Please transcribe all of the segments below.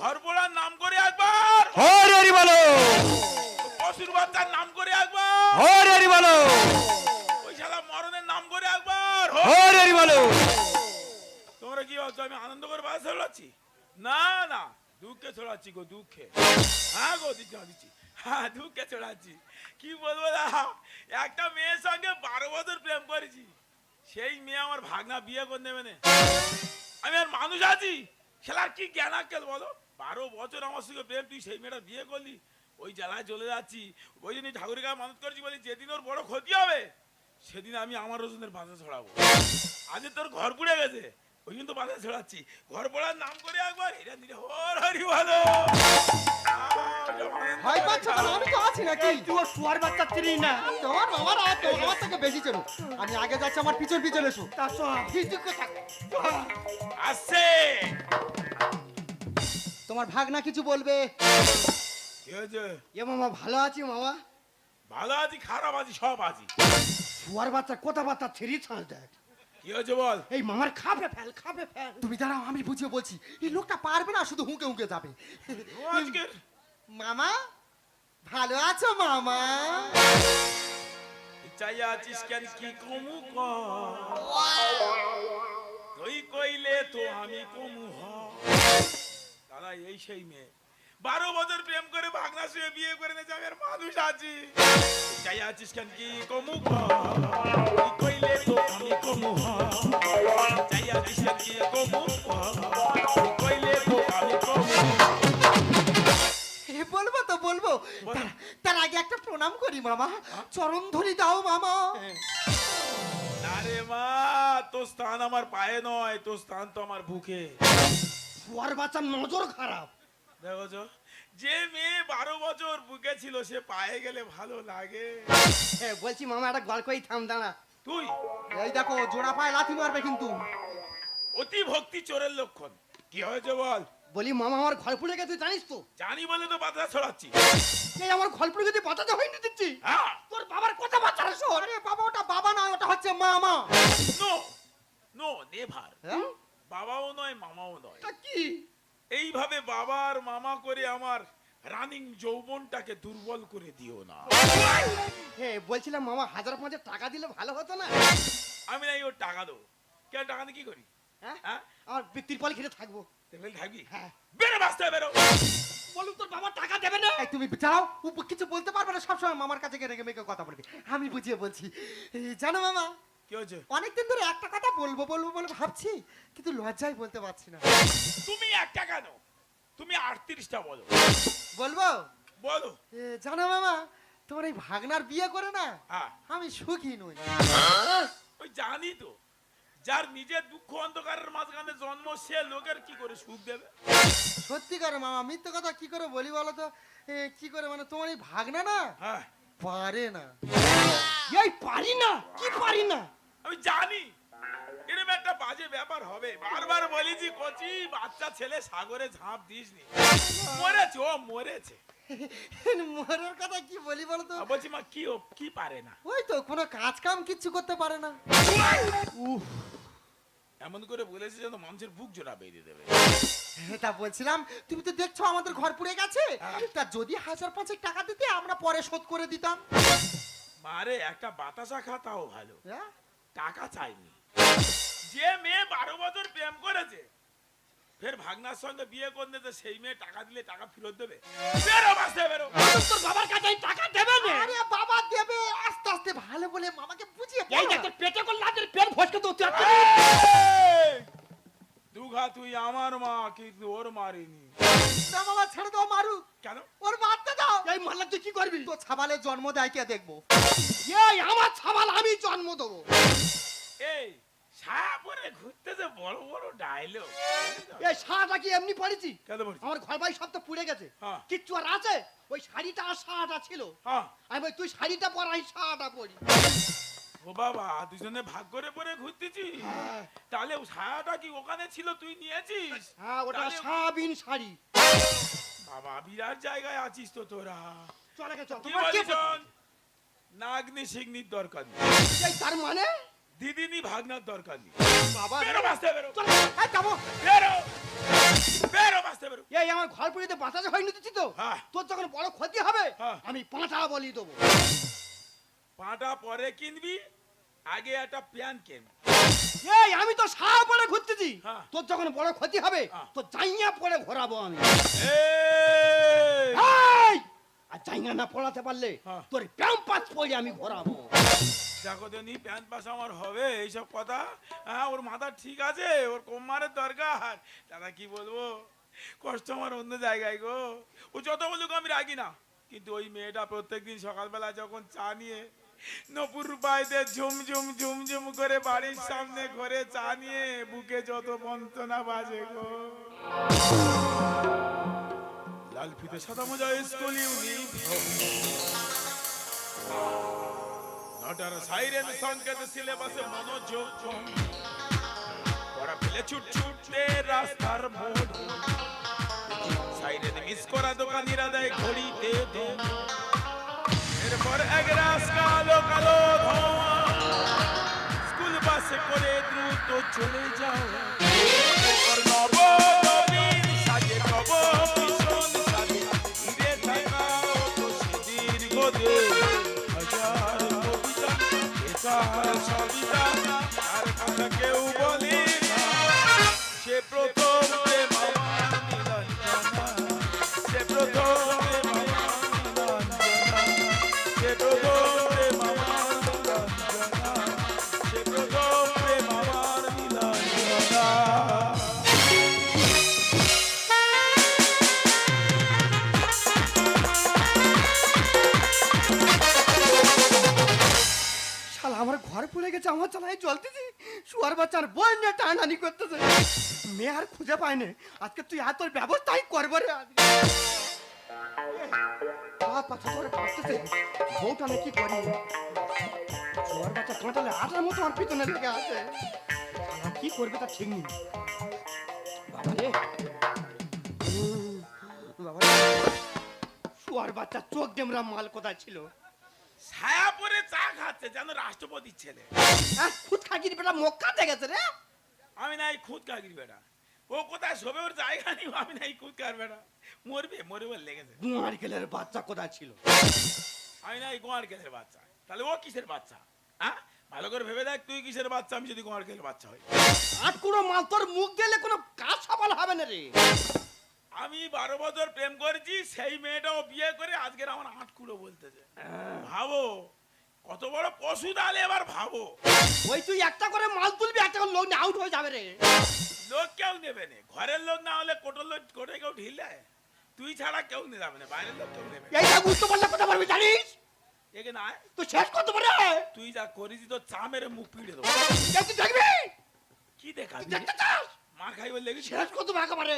ঘর পোড়ার নাম করে একবার। হরি হরি বলো। বাচ্চার নাম করে একবার। হরি হরি বলো। ওই শালা মরণের নাম করে একবার। হরি। হরি বলো। তোমরা কি আমি আনন্দ করে বাস ছড়াচ্ছি না না দুঃখে ছড়াচ্ছি গো দুঃখে। হ্যাঁ গো দিচ্ছি দিচ্ছি হ্যাঁ দুঃখে ছড়াচ্ছি কি বলব একটা মেয়ের সঙ্গে বারো বছর প্রেম করেছি। সেই মেয়ে আমার ভাগনা বিয়ে করে নেবে না। আমি আর মানুষ আছি, খেলার কি জ্ঞান আকেল বলো? বারো বছর আমার সঙ্গে প্রেম, তুই সেই মেয়েটা বিয়ে করলি, ওই জেলায় চলে যাচ্ছি। ওই জন্য ঠাকুরের কাছে মানত করেছি বলি যেদিন ওর বড় ক্ষতি হবে, সেদিন আমি আমার রসুনের বাঁধা ছড়াবো। আজ তোর ঘর পুড়ে গেছে ওই জন্য তো ছড়াচ্ছি ঘর পড়ার নাম করে একবার এটা হর হরি ভালো ভয় পাচ্ছ কেন? আমি তো আছি নাকি? তুই ওর শুয়ার বাচ্চা চিনি না? তোমার বাবার আর তোমার আমার থেকে বেশি চেনো। আমি আগে যাচ্ছি আমার পিছন পিছন এসো। তার আসছে। তোমার ভাগনা কিছু বলবে? কি হয়েছে এ মামা ভালো আছি মামা? ভালো আছি খারাপ আছি সব আছি। শুয়ার বাচ্চা কথা বার্তা ছেড়ে ছাড় দেখ। কি হয়েছে বল? এই মামার খাবে ফেল খাবে ফেল। তুমি দাঁড়াও আমি বুঝিয়ে বলছি। এই লোকটা পারবে না শুধু হুঁকে হুঁকে যাবে। মামা ভালো আছো মামা? চাই আছিস কেন কি কমু ক? তুই কইলে তো আমি কমু হ? দাদা এই সেই মেয়ে। বারো বছর প্রেম করে ভাগনা শুয়ে বিয়ে করে নিয়েছে আমি আর মানুষ আছি। চাই আছিস কেন কি কমু কইলে তো আমি কমু চাই আছিস কেন কি কমু কইলে তো আমি কমু বলব তো বলব। তার- তার আগে একটা প্রণাম করি মামা। চরণ ধরি দাও মামা। আরে মা তোর স্থান আমার পায়ে নয় তোর স্থান তো আমার বুকে। বাচ্চার নজর খারাপ। দেখো যে মেয়ে বারো বছর বুকে ছিল সে পায়ে গেলে ভালো লাগে। হ্যাঁ বলছি মামা একটা গল্পই থাম দাঁড়া। তুই? এই দেখো জোড়া পায়ে লাথি মারবে কিন্তু। অতি ভক্তি চোরের লক্ষণ। কি হয়েছে বল? বলি মামা আমার ঘর পুড়ে গেছে জানিস তো? জানি বলে তো বাধা ছড়াচ্ছি। এই আমার ঘর পুড়ে গেছে বাঁচাতে হয়নি দিচ্ছি হ্যাঁ। তোর বাবার কথা বাচ্চা শোন। আরে বাবা ওটা বাবা নয় ওটা হচ্ছে মামা। No no never. হ্যাঁ? বাবাও নয় মামাও নয়। তা কি? এইভাবে বাবার মামা করে আমার রানিং যৌবনটাকে দুর্বল করে দিও না। হ্যাঁ বলছিলাম মামা হাজার পাঁচের টাকা দিলে ভালো হতো না? আমি নাই ওর টাকা দেবো। কেন টাকা দিয়ে কি করি? হ্যাঁ? হ্যাঁ? আমার তিরপল ঘিরে থাকব। দেখলে থাকবি হ্যাঁ। বেরো বাঁচতে বেরো। বলুন তোর বাবা টাকা দেবে না? তুমি যাও ও কিছু বলতে পারবে না সবসময় মামার কাছে গিয়ে রেগে মেগে কথা বলবে। আমি বুঝিয়ে বলছি। জানো মামা কি হয়েছে? অনেকদিন ধরে একটা কথা বলব বলব বলে ভাবছি কিন্তু লজ্জায় বলতে পারছি না। তুমি একটা কেন? তুমি আটত্রিশটা বলো। বলব? বলো। এ, জানো মামা তোমার এই ভাগনার বিয়ে করে না হ্যাঁ। আমি সুখী নই। ওই জানি তো যার নিজের দুঃখ অন্ধকারের মাঝখানে জন্ম সে লোকের কি করে সুখ দেবে? সত্যি করে মামা মিথ্যে কথা কি করে বলি বলো তো? এ, কি করে মানে তোমার এই ভাগনা না? হ্যাঁ। পারে না। এই পারি না কি পারি না? আমি জানি। এরকম একটা বাজে ব্যাপার হবে। বারবার বলেছি কচি বাচ্চা ছেলে সাগরে ঝাঁপ দিসনি। মরেছে ও মরেছে। মরার কথা কি বলি বলো তো বলছি মা কি ও কি পারে না? ওই তো কোনো কাজ কাম কিচ্ছু করতে পারে না। উফ এমন করে বলেছে যেন মানুষের বুক জোড়া বেঁধে দেবে। তা বলছিলাম তুমি তো দেখছ আমাদের ঘর পুড়ে গেছে? তা যদি হাজার পাঁচেক টাকা দিতে আমরা পরে শোধ করে দিতাম। মারে একটা বাতাসা খা তাও ভালো। হ্যাঁ? টাকা চাইনি। যে মেয়ে বারো বছর প্রেম করেছে ফের ভাগনার সঙ্গে বিয়ে করে নিতে সেই মেয়ে টাকা দিলে টাকা ফেরত দেবে। বেরো বাসে বেরো। তোর বাবার কাছে টাকা দেবে না আরে বাবা দেবে আস্তে আস্তে ভালো বলে মামাকে বুঝিয়ে এই দেখ তোর পেটে করলে তোর পেট ফসকে তো তুই! দুঘা তুই আমার মা কিন্তু ওর মারিনি। না মামা ছেড়ে দাও মারু। কেন? ওর মারতে দাও। এই মাল্লা তুই কি করবি? তো ছাবালের জন্ম দেয় কে দেখব? এই আমার ছাবাল আমি জন্ম দেবো। এই ছায়া পরে ঘুরতে যে বড় বড় ডায়লগ এই শাড়িটা কি এমনি পড়েছি? কেন বলছিস আমার ঘর বাড়ি সব তো পুড়ে গেছে। হ্যাঁ। কিচ্ছু আর আছে? ওই শাড়িটা আর শাড়িটা ছিল। হ্যাঁ। আমি তুই শাড়িটা পর আমি শাড়িটা পরি। ও বাবা দুজনে ভাগ করে পরে ঘুরতেছি। তাহলে কি ওখানে ছিল তুই নিয়েছিস? হ্যাঁ ওটা সাবিন শাড়ি। বাবা বিরাট জায়গায় আছিস তো তোরা। চলে চল। তোমার কে নাগনি সিগনির দরকার নেই। তার মানে? দিদিনি ভাগনার দরকার নেই। বাবা বেরো বাঁচতে বেরো। চল, যাব। বেরো। বেরো বাঁচতে বেরো। এই আমার ঘর পুড়িতে বাঁচাতে হয়নি তো। হ্যাঁ। তোর যখন বড় ক্ষতি হবে হ্যাঁ। আমি পাঁঠা বলি দেবো। পাটা পরে কিনবি আগে একটা প্যান কেন এই আমি তো সাহা পরে ঘুরতেছি হ্যাঁ। তোর যখন বড় ক্ষতি হবে হ্যাঁ। তো জাইয়া পরে ঘোরাবো আমি এই! এই! আর জাইয়া না পড়াতে পারলে হ্যাঁ। তোর প্যাম্পাস পরে আমি ঘোরাবো দেখো দেনি প্যান্ট পাস আমার হবে এইসব কথা হ্যাঁ ওর মাথা ঠিক আছে ওর কোমারের দরকার দাদা কি বলব কষ্ট আমার অন্য জায়গায় গো ও যত বলুক আমি রাখি না কিন্তু ওই মেয়েটা প্রত্যেকদিন সকালবেলা যখন চা নিয়ে নপুর পাইতে ঝুম ঝুম ঝুম ঝুম করে বাড়ির সামনে ঘরে চা নিয়ে বুকে যত বন্তনা বাজে গো। লাল ফিতে সাদা মজা, স্কুল নটার সাইরেন সংকেত, সিলেবাসে মনোযোগ। পড়া ফেলে ছুট ছুটতে রাস্তার মোড়। সাইরেন মিস করা দোকানিরা দেয় ঘড়িতে দম। এরপর এক রাস কালো কালো ধোঁয়া স্কুল বাসে করে দ্রুত চলে যাও সাজে নব ভীষণ সাজে আর কথা কেউ গেছে, আমার চালাই জ্বলতেছি শুয়ার বাচ্চার বই নিয়ে টানানি করতেছে। মেয়ে আর খুঁজে পায়নি। আজকে তুই আর ব্যবস্থাই করব রে কি করবে তা ঠিক চোখ ডেমরা মাল কোথায় ছিল? ছায়া পরে চা খাচ্ছে যেন রাষ্ট্রপতির ছেলে। হ্যাঁ খুদ খাকির বেটা মক্কা গেছে রে। আমি নাই খুদ কাকির বেটা। ও কোথায় শোবে ওর জায়গা নেই আমি নাই খুদ কার বেটা। মরবে মরবে লেগেছে। গুয়ার গেলের বাচ্চা কোথায় ছিল? আমি নাই গোয়ার কেলের বাচ্চা। তাহলে ও কিসের বাচ্চা? হ্যাঁ? ভালো করে ভেবে দেখ তুই কিসের বাচ্চা আমি যদি গোয়ার কেলের বাচ্চা হই। আট কুড়ো মাল তোর মুখ গেলে কোনো কাজ সফল হবে না রে। আমি বারো বছর প্রেম করেছি সেই মেয়েটাও বিয়ে করে আজকের আমার আট কুড়ো বলতেছে ভাবো কত বড় পশু তাহলে এবার ভাবো। ওই তুই একটা করে মাল তুলবি একটা করে লোক আউট হয়ে যাবে রে। লোক কেউ নেবে না। ঘরের লোক না হলে কোটোর লোক কোটে কেউ ঢিল তুই ছাড়া কেউ নিয়ে যাবে না বাইরের লোক কেউ নেবে। এইটা বুঝতে পারলে কথা পারবি জানিস? একে না তুই শেষ করতে পারে তুই যা করেছি তো চা মেরে মুখ পিড়ে দেবো। তুই দেখবি? কি দেখাবি? দেখতে চাস? মা খাই বলে শেষ করতে পারে একেবারে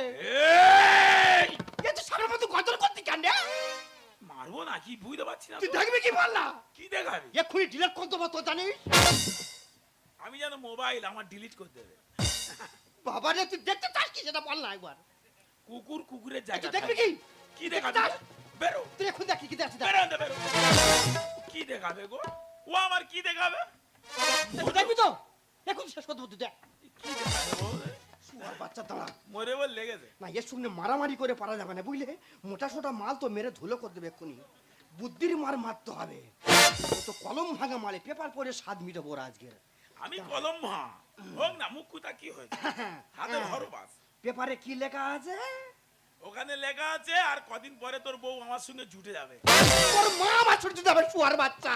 কি বুঝতে পারছি না তুই তো। দেখবি কি বললা কি দেখাবি? এক্ষুনি ডিলেট করতে পারতো জানিস? আমি যেন মোবাইল আমার ডিলিট করে দেবে। বাবা রে তুই দেখতে চাস কি সেটা বল না একবার। কুকুর কুকুরের তুই দেখবি কি? কি দেখাবি? চাস? বেরো। তুই এখন দেখি কি দেখছিস বেরো আনতে বেরো। কি দেখাবে গো? ও আমার কি দেখাবে? তুই দেখবি তো? এখন শেষ করতে তুই দেখ। কি দেখাবে গো? শুয়ার বাচ্চা দাঁড়া। মরে বল লেগেছে। না এর সঙ্গে মারামারি করে পারা যাবে না বুঝলে? মোটা সোটা মাল তো মেরে ধুলো করে দেবে এক্ষুনি। বুদ্ধির মার মারতে হবে। তো কলম ভাঙা মালে পেপার পরে স্বাদ মিটাবো ওর আজকের। আমি কলম মা হোক না মুখ কুতা কি হয়েছে? হাতে ধরো বাস পেপারে কি লেখা আছে? ওখানে লেখা আছে আর কদিন পরে তোর বউ আমার সঙ্গে জুটে যাবে। তোর মা আমার ছোট যাবে শুয়ার বাচ্চা।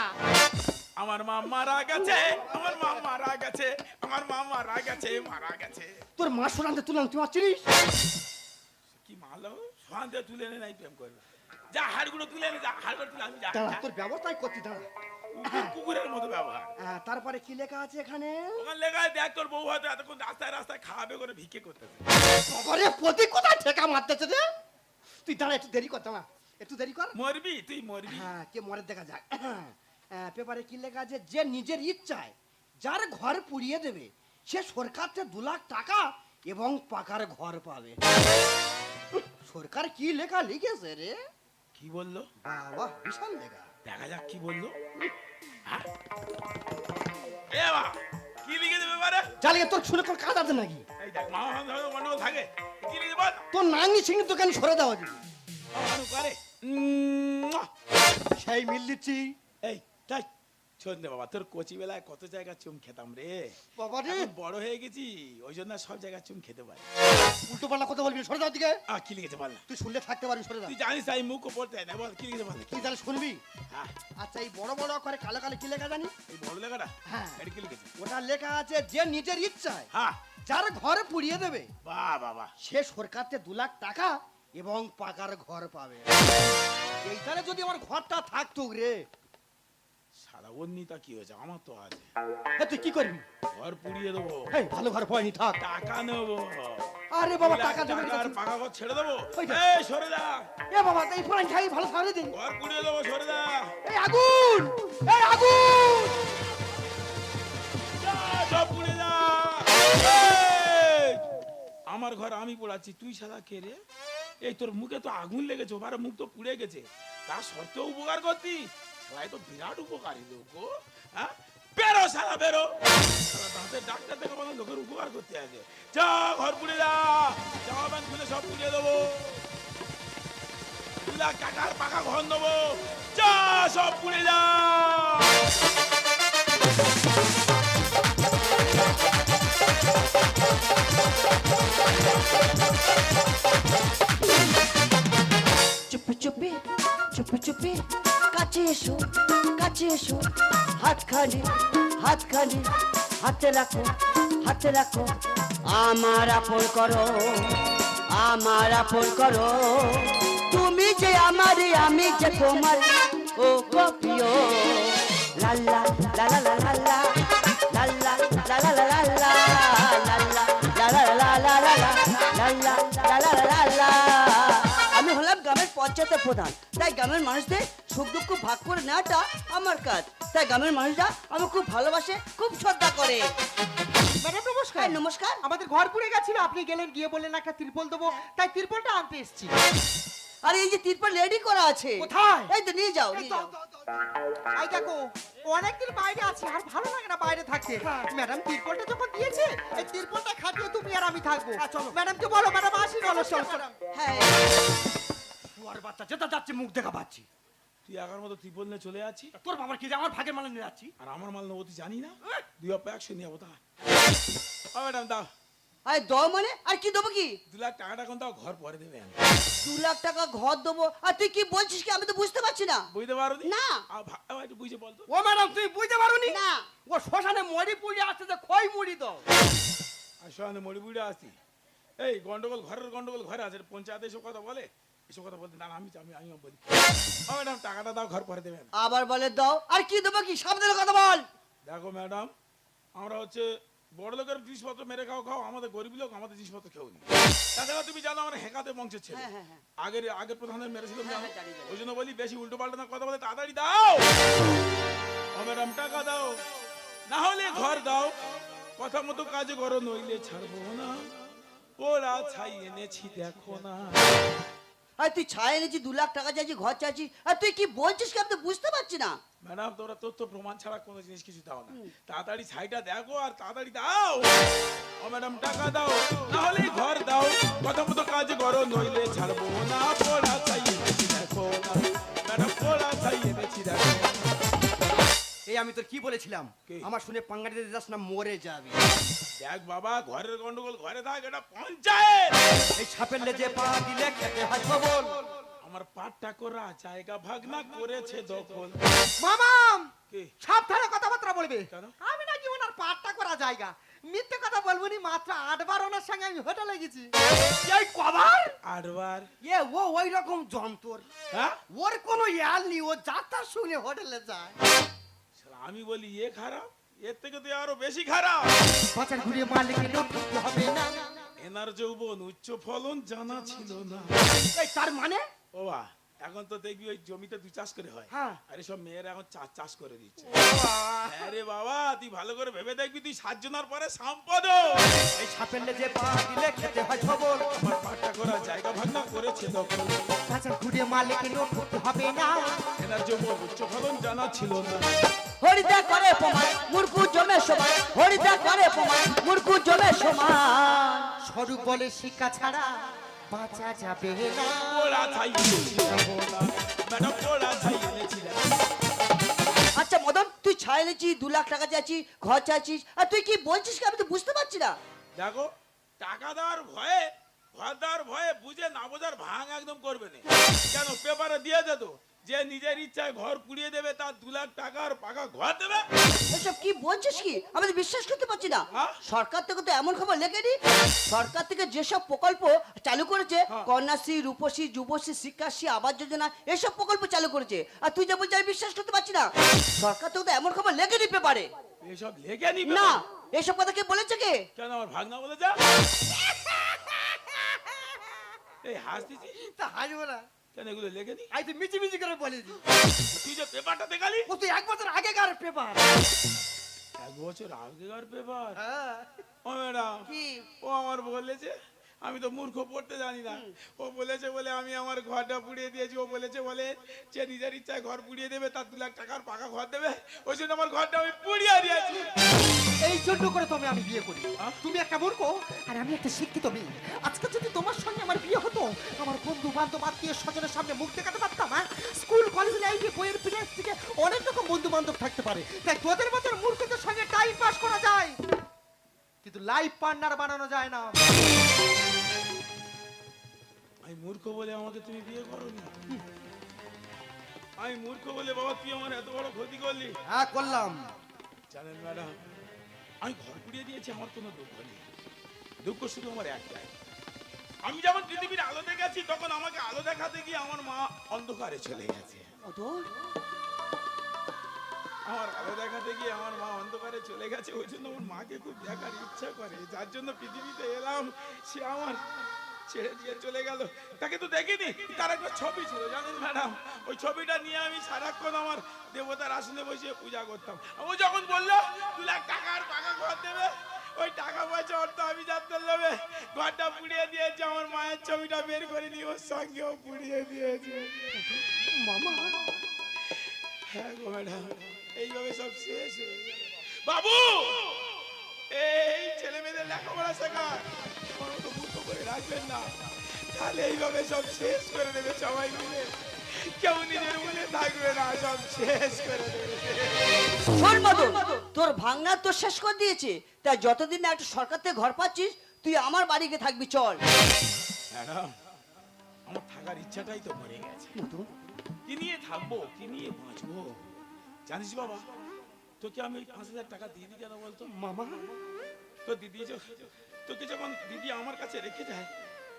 আমার মা মারা গেছে আমার মা মারা গেছে আমার মা মারা গেছে মারা গেছে। তোর মা সোনাতে তুলাম তুই আমার চিনিস কি মালো সোহানতে তুলে এনে নাই প্রেম করবে। যা হাড়গুলো তুলে এনে যা হাড়গুলো তুলে আমি যা দাঁড়া তোর ব্যবস্থাই করতে দাঁড়া। কুকুরের মতো ব্যবহার। তারপরে কি লেখা আছে এখানে? ওখানে লেখা আছে, দেখ তোর বউ হয়তো এতক্ষণ রাস্তায় রাস্তায় খাওয়াবে করে ভিক্ষে করতেছে। বাবারে প্রতি কোথায় ঠেকা মারতেছে রে? তুই দাঁড়া একটু দেরি কর দাঁড়া। একটু দেরি কর। মরবি? তুই মরবি? হ্যাঁ কে মরে দেখা যাক। পেপারে কি লেখা আছে? যে নিজের ইচ্ছায় যার ঘর পুড়িয়ে দেবে সে সরকার থেকে দু লাখ টাকা এবং পাকার ঘর পাবে। সরকার কি লেখা লিখেছে রে? কি বলল? বাবা বিশাল লেগা দেখা যাক কি বলল। হ্যাঁ? এ বাবা, কি লিখে দেবে বারে চালিয়ে তোর শুনে কোন কাজ আছে নাকি? এই দেখ মামা ধরে গন্ডগোল থাকে। কি লিখে বল? তোর নাঙ্গি দোকান সরে দেওয়া দিবি মামা করে সেই মিল দিচ্ছি। এই তাই শোন রে বাবা তোর কচি বেলায় কত জায়গা চুম খেতাম রে? বাবা রে। এখন বড় হয়ে গেছি ওই জন্য আর সব জায়গায় চুম খেতে পারি। উল্টো পাল্টা কথা বলবি না, সরে যাওয়ার দিকে কি লিখেছে বল না। তুই শুনলে থাকতে পারবি সরে যা। তুই জানিস আমি মুখও পড়তে হয় না বল কি লিখেছে বল তাহলে শুনবি? হ্যাঁ আচ্ছা এই বড় বড় করে কালো কালো কি লেখা জানি এই বড় লেখাটা? হ্যাঁ। এটা কি লিখেছে ওটা লেখা আছে যে নিজের ইচ্ছায় হ্যাঁ যার ঘরে পুড়িয়ে দেবে বাহ বাবা সে সরকারতে দু লাখ টাকা এবং পাকার ঘর পাবে। এইখানে যদি আমার ঘরটা থাকতো রে সারা অন্যতা কি হয়েছে আমার তো আছে তুই কি করবি? ঘর পুড়িয়ে দেবো। এই ভালো ঘর পাইনি থাক। টাকা নেব। আরে বাবা টাকা দেবে টাকার পাকা ঘর ছেড়ে দেবো। এই সরে যা। এ বাবা এই ফোন খাই ভালো সামনে দিন। ঘর পুড়িয়ে দেবো সরে যা। এই আগুন! এই আগুন! যা, সব পুড়ে যা। আমার ঘর আমি পোড়াচ্ছি তুই সাদা কে রে? এই তোর মুখে তো আগুন লেগেছে ওবার মুখ তো পুড়ে গেছে। তা সত্ত্বেও উপকার করতি? সবাই তো বিরাট উপকারী লোক হ্যাঁ? বেরো সারা বেরো। তাদের ডাক্তার থেকে মানে লোকের উপকার করতে আছে। যা ঘর পুড়ে যা। জামা প্যান্ট খুলে সব পুড়িয়ে দেবো। দু লাখ পাকা ঘর দেবো যা, সব পুড়ে যা। হাতখানি হাতখানি হাতে রাখো হাতে রাখো আমার আপন করো আমার আপন করো তুমি যে আমার আমি যে তোমার ও কপিও লাল্লা লালা লালা লাল্লা লালা লালা লাল্লা লালা লালা লাল্লা লালা লালা আমি হলাম গ্রামের পঞ্চায়েতের প্রধান তাই গ্রামের মানুষদের সুখ দুঃখ ভাগ করে নেওয়াটা আমার কাজ তাই গ্রামের মানুষরা আমাকে খুব ভালোবাসে খুব শ্রদ্ধা করে। ম্যাডাম নমস্কার। হ্যাঁ নমস্কার। আমাদের ঘর পুড়ে গেছিল আপনি গেলেন গিয়ে বললেন একটা তিরপল দেবো। তাই তিরপলটা আনতে এসেছি। আর এই যে তিরপল রেডি করা আছে। কোথায়? এই তো নিয়ে যাও নিয়ে দাও, যাও। এই দেখো অনেকদিন বাইরে আছি আর ভালো লাগে না বাইরে থাকতে। ম্যাডাম তিরপলটা যখন দিয়েছে এই তিরপলটা খাটিয়ে তুমি আর আমি থাকব। ম্যাডামকে বলো ম্যাডাম আসি চলো চলো। হ্যাঁ। শুয়ার বাচ্চা যেটা যাচ্ছে মুখ দেখা পাচ্ছি। তুই একার মতো ত্রিপল নিয়ে চলে যাচ্ছি তোর বাবার কি যে আমার ভাগের মালে নিয়ে যাচ্ছি আর আমার মাল নেব তুই জানি না? দুই অপ্পা একশো নিয়ে যাব তা। ম্যাডাম দাও। আরে দাও মানে? আর কি দেবো কি? দু লাখ টাকাটা কোন দাও ঘর পরে দেবে দু লাখ টাকা ঘর দেবো। আর তুই কি বলছিস কি? আমি তো বুঝতে পারছি না। বুঝতে পারো না। একটু বুঝে বলতো ও ম্যাডাম তুই বুঝতে পারোনি? না। ও শ্মশানে মরি পুড়ে আসছে যে খই মুড়ি দাও। আর সঙ্গে মরি বুড়ে আসছি এই গন্ডগোল ঘরের গন্ডগোল ঘরে আছে পঞ্চায়েত এসব কথা বলে? এসব কথা বলতে না আমি আমি আমি বলি। ম্যাডাম টাকাটা দাও ঘর পরে দেবেন। আবার বলে দাও। আর কি দেবো কি? সাবধানে কথা বল। দেখো ম্যাডাম আমরা হচ্ছে বড় লোকের জিনিসপত্র মেরে খাও খাও আমাদের গরিব লোক আমাদের জিনিসপত্র খেও নি। তাছাড়া তুমি জানো আমরা হেঁকাতে বংশের ছেলে। হ্যাঁ, হ্যাঁ, হ্যাঁ। আগের আগের প্রধানের জানি। ওই জন্য বলি বেশি উল্টো পাল্টা না কথা বলে তাড়াতাড়ি দাও। ম্যাডাম টাকা দাও। না হলে ঘর দাও। কথা মতো কাজ করো নইলে ছাড়বো না। পোড়া ছাই এনেছি দেখো না। আর তুই ছায় এনেছি দু লাখ টাকা চাইছি ঘর চাইছি আর তুই কি বলছিস কি আমি তো বুঝতে পারছি না? ম্যাডাম তোরা তোর তো প্রমাণ ছাড়া কোনো জিনিস কিছু দাও না। তাড়াতাড়ি ছাইটা দেখো আর তাড়াতাড়ি দাও। ও ম্যাডাম টাকা দাও। নাহলে ঘর দাও। কথা মতো কাজ করো নইলে ছাড়বো না। পোড়া ছাই এনেছি দেখো না। ম্যাডাম পোড়া ছাই এনেছি দেখো। এই আমি তোর কি বলেছিলাম? আমার শুনে পাঙ্গাটি দিতে যাস না মরে যাবি। দেখ বাবা ঘরের গন্ডগোল ঘরে থাক এটা পঞ্চায়েত! এই ছাপের লেজে পা দিলে খেতে হয় খবর আমার পাটটা করা জায়গা ভাগনা করেছে দখল। সাবধানে কথাবার্তা বলবে? আমি ওনার পাটটা করা জায়গা। মিথ্যে কথা বলব নি মাত্র আটবার ওনার সঙ্গে আমি হোটেলে গেছি। এই কবার? আটবার এ ও ওই রকম যন্ত্র। হ্যাঁ? ওর কোনো ইয়াল নেই ও যাত্রার শুনে হোটেলে যায়। আমি বলি এ খারাপ? এর থেকে তো আরও বেশি খারাপ। বাজার ঘুরিয়ে মালিকের হবে না। এনার যৌবন উচ্চ ফলন জানা ছিল না। এই তার মানে? ও এখন তো দেখবি ওই জমিতে দু চাষ করে হয়। হ্যাঁ। আরে সব মেয়েরা এখন চা- চাষ করে দিচ্ছে। হ্যাঁ রে বাবা তুই ভালো করে ভেবে দেখবি তুই সাতজনের পরে সম্পদ। এই লেজে পা দিলে খেতে হয় খবর আমার পাট্টা করা জায়গা ভাগনা করেছে মালিকের ঢুকতে হবে না। এনার যৌবন উচ্চ ফলন জানা ছিল না। হরিদা করে প্রমাণ মুরকু জমে সমান। হরিদা করে প্রমাণ মুরকু জমে সমান। বলে শিক্ষা ছাড়া বাঁচা যাবে না। আচ্ছা মদন তুই ছাইলেছি দু লাখ টাকা চাইছিস ঘর চাইছিস আর তুই কি বলছিস কি? আমি তো বুঝতে পারছি না। দেখো টাকা দেওয়ার ভয়ে ঘর দেওয়ার ভয়ে বুঝে না বোঝার ভাঙ একদম করবে না। কেন? পেপারে দিয়ে দে তো। যে নিজের ইচ্ছায় ঘর পুড়িয়ে দেবে তার দু লাখ টাকার পাকা ঘর দেবে। এসব কি বলছিস কি? আমি তো বিশ্বাস করতে পারছি না। হ্যাঁ? সরকার থেকে তো এমন খবর লেখেনি। সরকার থেকে যেসব প্রকল্প চালু করেছে হ্যাঁ। কন্যাশ্রী রূপশ্রী যুবশ্রী শিক্ষাশ্রী আবাস যোজনা এসব প্রকল্প চালু করেছে। আর তুই যা বলছিস আমি বিশ্বাস করতে পারছি না। সরকার থেকে তো এমন খবর লেখেনি পেপারে। এসব লেখে নিবে না। এসব কথা কে বলেছে কে? কেন আমার ভাগনা বলে যা এই হাসতেছি তা হাসবো না। কেন এগুলো লেখেনি আই তো মিচি মিচি করে বলেছি তুই যে পেপারটা দেখালি? ও তুই এক বছর আগেকার পেপার এক বছর আগেকার পেপার হ্যাঁ। ও ম্যাডাম কি? ও আমার বলেছে আমি তো মূর্খ পড়তে জানি না। ও বলেছে বলে আমি আমার ঘরটা পুড়িয়ে দিয়েছি। ও বলেছে বলে যে নিজের ইচ্ছায় ঘর পুড়িয়ে দেবে তার দু লাখ টাকার পাকা ঘর দেবে। ওই জন্য আমার ঘরটা আমি পুড়িয়ে দিয়েছি। এই জন্য করে তুমি আমি বিয়ে করি। তুমি একটা মূর্খ। আর আমি একটা শিক্ষিত মেয়ে। আজকে যদি তোমার সঙ্গে আমার বিয়ে হতো আমার বন্ধু বান্ধব আত্মীয় স্বজনের সামনে মুখ দেখাতে পারতাম হ্যাঁ? স্কুল কলেজ লাইফে বইয়ের পিরিয়ড থেকে অনেক রকম বন্ধু বান্ধব থাকতে পারে। তাই তোদের মতো মূর্খদের সঙ্গে টাইম পাস করা যায়। কিন্তু লাইফ পার্টনার বানানো যায় না। আমি মূর্খ বলে আমাকে তুমি বিয়ে করনি। আমি মূর্খ বলে বাবা তুই আমার এত বড় ক্ষতি করলি। হ্যাঁ করলাম। জানেন ম্যাডাম আমি ঘর পুড়িয়ে দিয়েছি আমার কোনো দুঃখ নেই। দুঃখ শুধু আমার একটাই। আমি যখন পৃথিবীর আলো দেখেছি তখন আমাকে আলো দেখাতে গিয়ে আমার মা অন্ধকারে চলে গেছে। আমার আলো দেখাতে গিয়ে আমার মা অন্ধকারে চলে গেছে ওই জন্য আমার মাকে খুব দেখার ইচ্ছা করে। যার জন্য পৃথিবীতে এলাম সে আমার ছেড়ে দিয়ে চলে গেল। তাকে তো দেখিনি, তার একটা ছবি ছিল, জানেন ম্যাডাম? ওই ছবিটা নিয়ে আমি সারাক্ষণ আমার দেবতার আসনে বসে পূজা করতাম। ও যখন বলল, দু লাখ টাকার পাকা ঘর দেবে, ওই টাকা পয়সা অর্থ আমি যাত্রার লোভে ঘরটা পুড়িয়ে দিয়েছে, আমার মায়ের ছবিটা বের করে নিয়ে ওর সঙ্গেও পুড়িয়ে দিয়েছে। মামা হ্যাঁ গো ম্যাডাম, এইভাবে সব শেষ হয়ে। বাবু, এই ছেলে মেয়েদের লেখাপড়া শেখা রাখবেন না। তাহলে এইভাবে সব শেষ করে দেবে সবাই মিলে। কেউ নিজের মনে থাকবে না সব শেষ করে দেবে। শোন মদন তোর ভাঙনা তো শেষ করে দিয়েছে। তাই যতদিন না একটা সরকার থেকে ঘর পাচ্ছিস তুই আমার বাড়িতে থাকবি চল। ম্যাডাম আমার থাকার ইচ্ছাটাই তো মরে গেছে। মদন কি নিয়ে থাকব কি নিয়ে বাঁচবো? জানিস বাবা তোকে আমি পাঁচ হাজার টাকা দিয়ে দিই কেন বলতো? মামা? তো দিদি য- তোকে যখন দিদি আমার কাছে রেখে যায়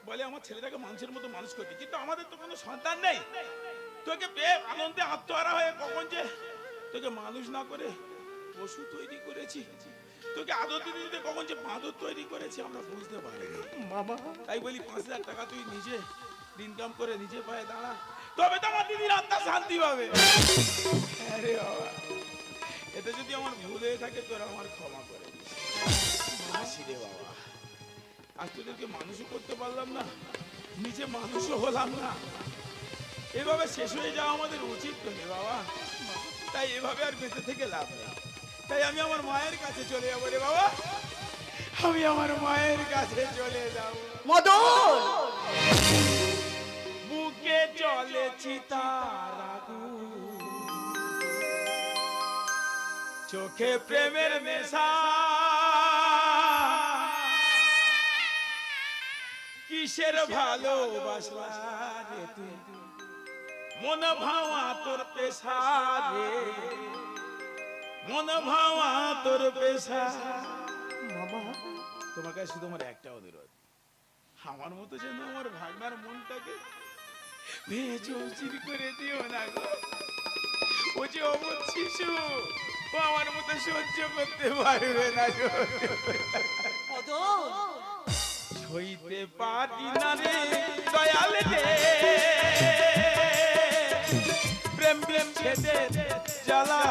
বলে আমার ছেলেটাকে মানুষের মতো মানুষ করবি কিন্তু আমাদের তো কোনো সন্তান নেই। তোকে পেয়ে আনন্দে আত্মহারা হয়ে কখন যে তোকে মানুষ না করে পশু তৈরি করেছি। তোকে আদর দিতে দিতে কখন যে বাঁদর তৈরি করেছি আমরা বুঝতে পারিনি। বাবা। তাই বলি পাঁচ হাজার টাকা তুই নিজে ইনকাম করে নিজে পায়ে দাঁড়া। তবে তো আমার দিদির আত্মা শান্তি পাবে। আরে বাবা এতে যদি আমার ভুল হয়ে থাকে তোরা আমার ক্ষমা করে দিস। রে বাবা। আজ তোদেরকে মানুষও করতে পারলাম না নিজে মানুষও হলাম না। এভাবে শেষ হয়ে যাওয়া আমাদের উচিত তো রে বাবা। তাই এভাবে আর বেঁচে থেকে লাভ নেই। তাই আমি আমার মায়ের কাছে চলে যাব রে বাবা। আমি আমার মায়ের কাছে চলে যাব। মদন! বুকে চলেছি তার চোখে প্রেমের নেশা। কিসের ভালোবাসলা রে তুই? মন ভাওয়া তোর পেশা রে। মন ভাওয়া তোর পেশা। মামা তোমাকে শুধু আমার একটা অনুরোধ। আমার মতো যেন আমার ভাগনার মনটাকে ভেঙে চৌচির করে দিও না গো। ও যে অবধ শিশু ও আমার মতো সহ্য করতে পারবে না গো। সইতে পারি না রে দয়াল রে। প্রেম প্রেম ছেদে জ্বালা।